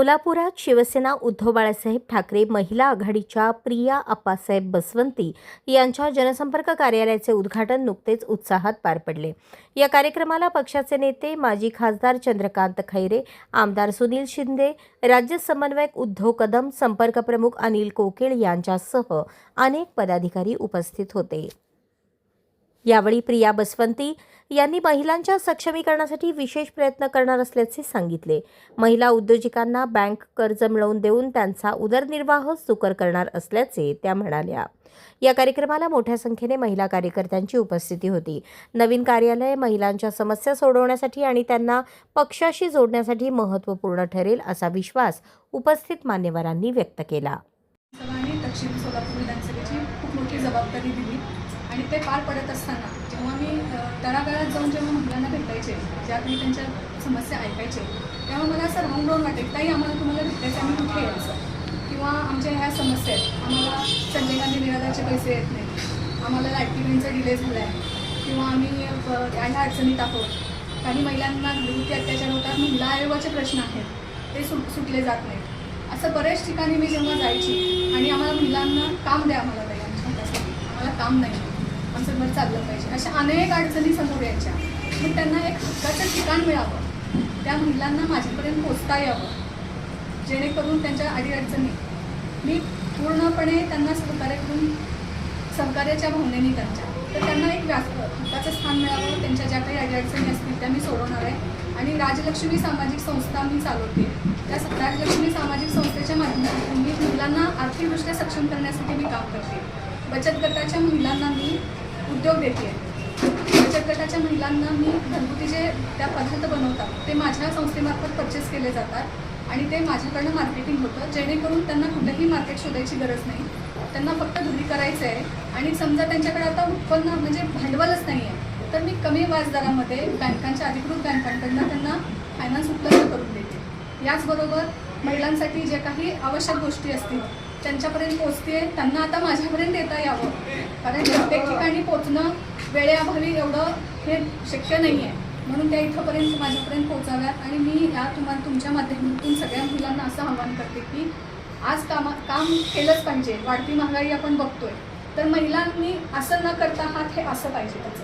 सोलापुरात शिवसेना उद्धव बाळासाहेब ठाकरे महिला आघाडीच्या प्रिया आप्पासाहेब बसवंती यांच्या जनसंपर्क कार्यालयाचे उद्घाटन नुकतेच उत्साहात पार पडले. या कार्यक्रमाला पक्षाचे नेते माजी खासदार चंद्रकांत खैरे आमदार सुनील शिंदे राज्य समन्वयक उद्धव कदम संपर्क प्रमुख अनिल कोकिळ यांच्यासह अनेक पदाधिकारी उपस्थित होते. यावेळी प्रिया बसवंती यांनी महिलांच्या सक्षमीकरणासाठी विशेष प्रयत्न करणार असल्याचे सांगितले. महिला उद्योजकांना बँक कर्ज मिळवून देऊन त्यांचा उदरनिर्वाह सुकर करणार असल्याचे त्या म्हणाल्या. या कार्यक्रमाला मोठ्या संख्येने महिला कार्यकर्त्यांची उपस्थिती होती. नवीन कार्यालय महिलांच्या समस्या सोडवण्यासाठी आणि त्यांना पक्षाशी जोडण्यासाठी महत्त्वपूर्ण ठरेल असा विश्वास उपस्थित मान्यवरांनी व्यक्त केला. खूप मोठी जबाबदारी दिली. आणि ते पार पडत असताना जेव्हा मी तळागाळात जाऊन जेव्हा मुलांना भेटायचे ज्या काही त्यांच्या समस्या ऐकायचे तेव्हा मला असं राऊंड राऊंड वाटेल ताई आम्हाला तुम्हाला भेटायचं आम्ही कुठे यायचं किंवा आमच्या ह्या समस्या आहेत. आम्हाला संजय गांधी निराधारचे पैसे येत नाहीत. आम्हाला लाइट बिलचा डिले झाला आहे किंवा आम्ही ह्या ह्या अडचणीत आहोत. काही महिलांना घरगुती अत्याचार होतात. महिला आयोगाचे प्रश्न आहेत. ते सुट सुटले जात नाहीत. असं बऱ्याच ठिकाणी मी जेव्हा जायची आणि आम्हाला महिलांना काम द्या आम्हाला ताई आमच्या हातासाठी. आम्हाला काम नाही. आमचं घर चाललं पाहिजे. अशा अनेक अडचणी समोर यायच्या. मग त्यांना एक हक्काचं ठिकाण मिळावं. त्या महिलांना माझ्यापर्यंत पोचता यावं. जेणेकरून त्यांच्या अडीअडचणी मी पूर्णपणे त्यांना सहकार्य करून सहकार्याच्या भावनेने त्यांच्या. तर त्यांना एक व्यास हक्काचं स्थान मिळावं. त्यांच्या ज्या काही अडीअडचणी असतील त्या मी सोडवणार आहे. आणि राजलक्ष्मी सामाजिक संस्था मी चालवते. त्या राजलक्ष्मी सामाजिक संस्थेच्या माध्यमातून मी महिलांना आर्थिकदृष्ट्या सक्षम करण्यासाठी मी काम करते. बचत गटाच्या महिलांना मी उद्योग देते बचत गटाच्या महिलांना मी घरगुती जे त्या पदार्थ बनवतात ते माझ्या संस्थेमार्फत परचेस केले जातात आणि ते माझ्याकडनं मार्केटिंग होतं. जेणेकरून त्यांना कुठेही मार्केट शोधायची गरज नाही. त्यांना फक्त घरी करायचं आहे. आणि समजा त्यांच्याकडे आता उत्पन्न म्हणजे भांडवलच नाही आहे तर मी कमी व्याजदरामध्ये बँकांच्या अधिकृत बँकांकडनं त्यांना फायनान्स उपलब्ध करून देते. याचबरोबर महिलांसाठी जे काही आवश्यक गोष्टी असतील त्यांच्यापर्यंत पोचते त्यांना आता माझ्यापर्यंत येता यावं. कारण प्रत्येक ठिकाणी पोचणं वेळेअभावी एवढं हे शक्य नाही आहे म्हणून त्या इथंपर्यंत माझ्यापर्यंत पोचाव्यात आणि मी या तुम्हाला तुमच्या माध्यमातून सगळ्या मुलांना असं आवाहन करते की आज कामा काम केलंच पाहिजे. वाढती महागाई आपण बघतोय. तर महिलांनी असं न करता हात हे असं पाहिजे त्याचं.